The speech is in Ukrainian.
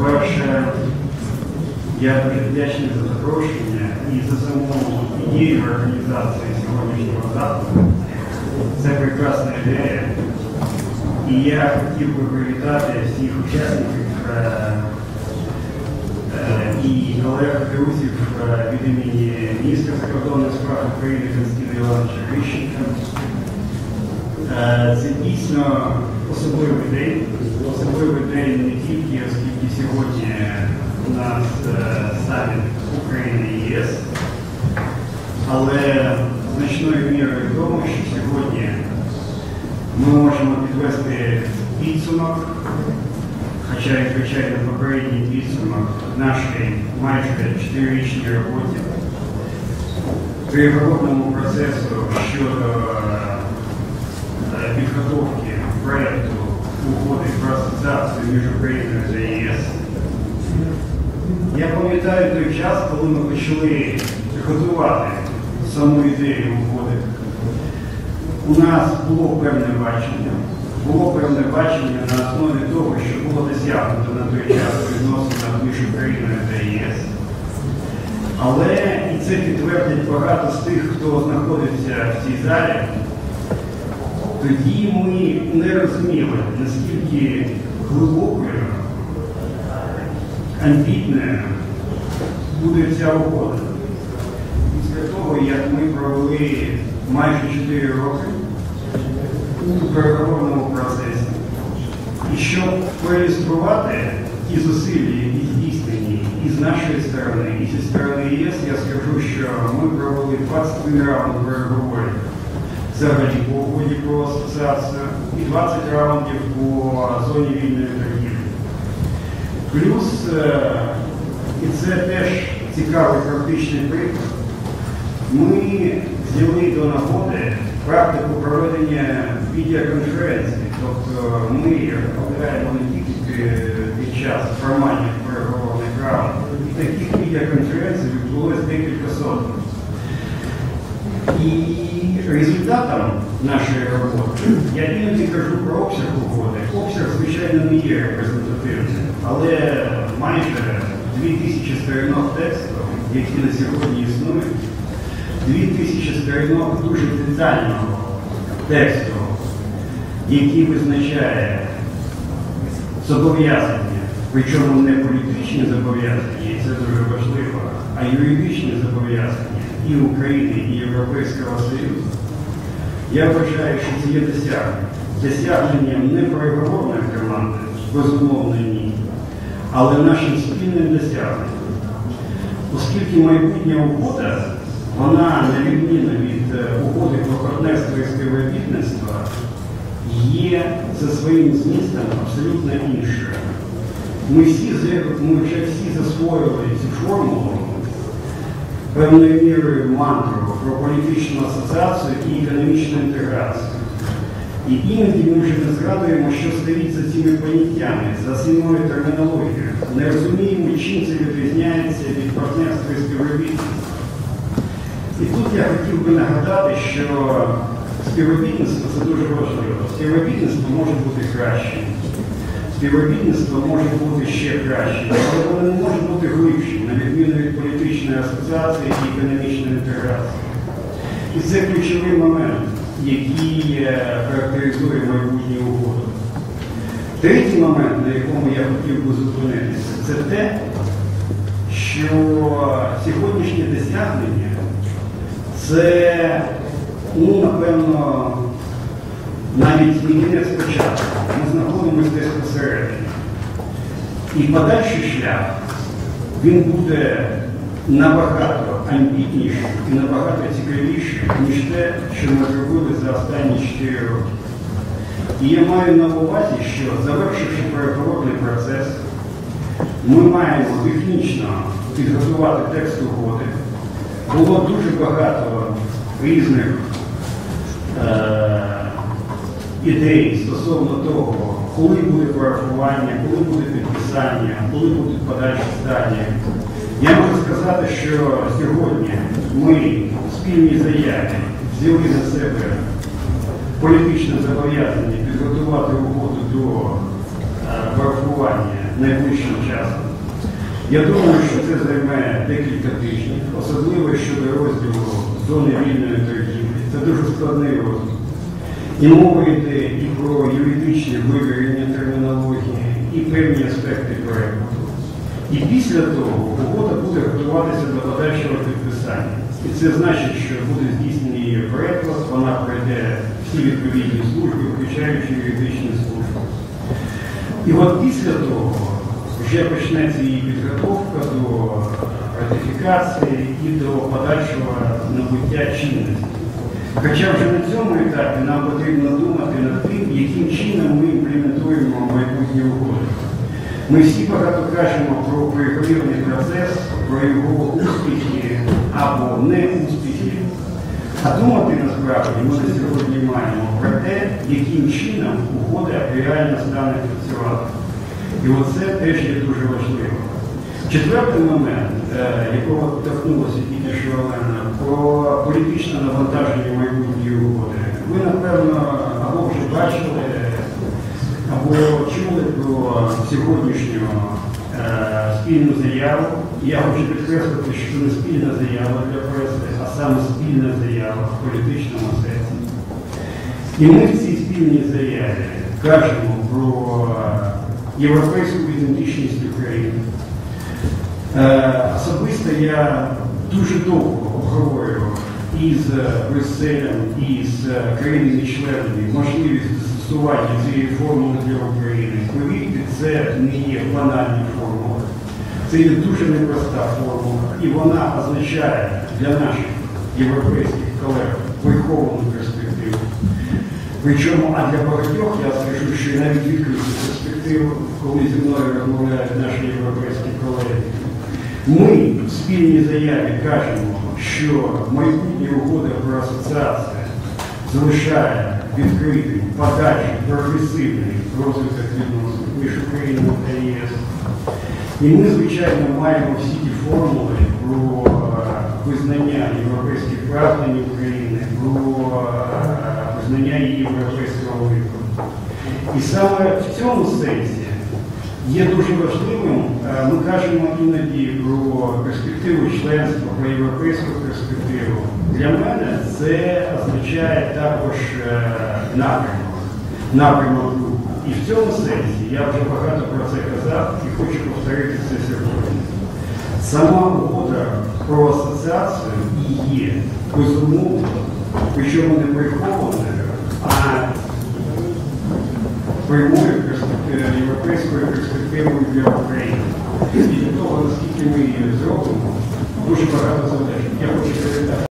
По-перше, я дуже вдячний за запрошення і за саму ідею організації сьогоднішнього заходу. Це прекрасна ідея. І я хотів би привітати всіх учасників е, е, і колег друзів е, від імені міністра закордонних справ України Константина Івановича Грищенка. Е, Це дійсно особливий день, особливий день не тільки, оскільки сьогодні у нас е, саміт України і ЄС, але значною мірою в тому, що сьогодні ми можемо підвести підсумок, хоча і звичайно попередній підсумок нашої майже чотирирічній роботі переговорному процесу щодо е, підготовки проєкту угоди про асоціацію між Україною та ЄС. Я пам'ятаю той час, коли ми почали готувати саму ідею угоди. У нас було певне бачення, було певне бачення на основі того, що було досягнуто на той час відносинах між Україною та ЄС. Але і це підтвердять багато з тих, хто знаходиться в цій залі. Тоді ми не розуміли, наскільки глибокою, амбітною буде ця угода. Після того, як ми провели майже 4 роки у переговорному процесі, і щоб проілюструвати ті зусилля, які здійснені і з нашої сторони, і зі сторони ЄС, я скажу, що ми провели 21 раунд переговорів взагалі по угоді про асоціацію і 20 раундів по зоні вільної торгівлі. Плюс, е, і це теж цікавий практичний приклад, ми взяли до нагоди практику проведення відеоконференцій. Тобто ми розглядаємо не тільки під час формальних переговорних раундів, і таких відеоконференцій відбулося декілька сотень. І результатом нашої роботи, я іноді кажу про обсяг угоди. Обсяг, звичайно, не є репрезентативним, але майже 2000 сторінок тексту, які на сьогодні існують, 2000 сторінок дуже детального тексту, який визначає зобов'язання, причому не політичні зобов'язання, і це дуже важливо, а юридичні зобов'язання і України, і Європейського Союзу. Я вважаю, що це є досягнення. Досягненням не переговорної команди, безумовно ні, але нашим спільним досягненням. Оскільки майбутня угода, вона, на відміну від е, угоди про партнерство і співробітництво, є за своїм змістом абсолютно іншою. Ми ми вже всі засвоїли цю формулу певною мірою мантру про політичну асоціацію і економічну інтеграцію. І іноді ми вже не згадуємо, що стоїть за цими поняттями, за самою термінологією. Не розуміємо, чим це відрізняється від партнерства і співробітництва. І тут я хотів би нагадати, що співробітництво це дуже важливо. Співробітництво може бути кращим. Співробітництво може бути ще кращим, але воно не може бути глибшим, асоціації і економічної інтеграції. І це ключовий момент, який е, характеризує майбутню угоду. Третій момент, на якому я хотів би зупинитися, це те, що сьогоднішнє досягнення це, ну, напевно, навіть не кінець початку. Ми знаходимося десь посередині. І подальший шлях, він буде набагато амбітнішим і набагато цікавішим, ніж те, що ми зробили за останні 4 роки. І я маю на увазі, що завершивши переговорний процес, ми маємо технічно підготувати текст угоди. Було дуже багато різних е, ідей стосовно того, коли буде порахування, коли буде підписання, коли будуть подальші стадії. Я можу сказати, що сьогодні ми в спільній заяві взяли на себе політичне зобов'язання підготувати угоду до е, порахування найближчим часом. Я думаю, що це займе декілька тижнів, особливо щодо розділу зони вільної торгівлі. Це дуже складний розділ. І мова йде і про юридичне вивірення термінології, і певні аспекти перекладу. І після того угода буде готуватися до подальшого підписання. І це значить, що буде здійснений її переклад, вона пройде всі відповідні служби, включаючи юридичні служби. І от після того вже почнеться її підготовка до ратифікації і до подальшого набуття чинності. Хоча вже на цьому етапі нам потрібно думати над тим, яким чином ми імплементуємо майбутні угоди. Ми всі багато кажемо про переговірний процес, про його успіхи або неуспіхи. А думати насправді ми сьогодні маємо про те, яким чином угода реально стане працювати. І оце теж є дуже важливо. Четвертий момент, е, якого торкнулося тільки що Олена, про політичне навантаження майбутньої угоди. Ви, напевно, або вже бачили, або чули про сьогоднішню е, спільну заяву. Я хочу підкреслити, що це не спільна заява для преси, а саме спільна заява в політичному сенсі. І ми в цій спільній заяві кажемо про європейську ідентичність України. Е, Особисто я дуже довго обговорював із Брюсселем, із країнами-членами можливість застосування цієї формули для України. Повірте, це не є банальні формули. Це є дуже непроста формула, і вона означає для наших європейських колег виховану перспективу. Причому, а для багатьох я скажу, що я навіть відкрию перспективу, коли зі мною розмовляють наші європейські колеги. Ми в спільній заяві кажемо, що майбутня угода про асоціацію залишає відкритим подальший прогресивний розвиток відносин між Україною та ЄС. І ми, звичайно, маємо всі ті формули про визнання європейських прагнень України, про визнання її європейського викладу. І саме в цьому сенсі є дуже важливим, ми кажемо іноді про перспективу членства, про європейську перспективу. Для мене це означає також напрямок, напрямок руху. І в цьому сенсі я вже багато про це казав і хочу повторити це сьогодні. Сама угода про асоціацію і є безумовно, причому не прихованою, а прямою європейської перспективою для України. І від того, наскільки ми її зробимо, дуже багато залежить. Я хочу передати.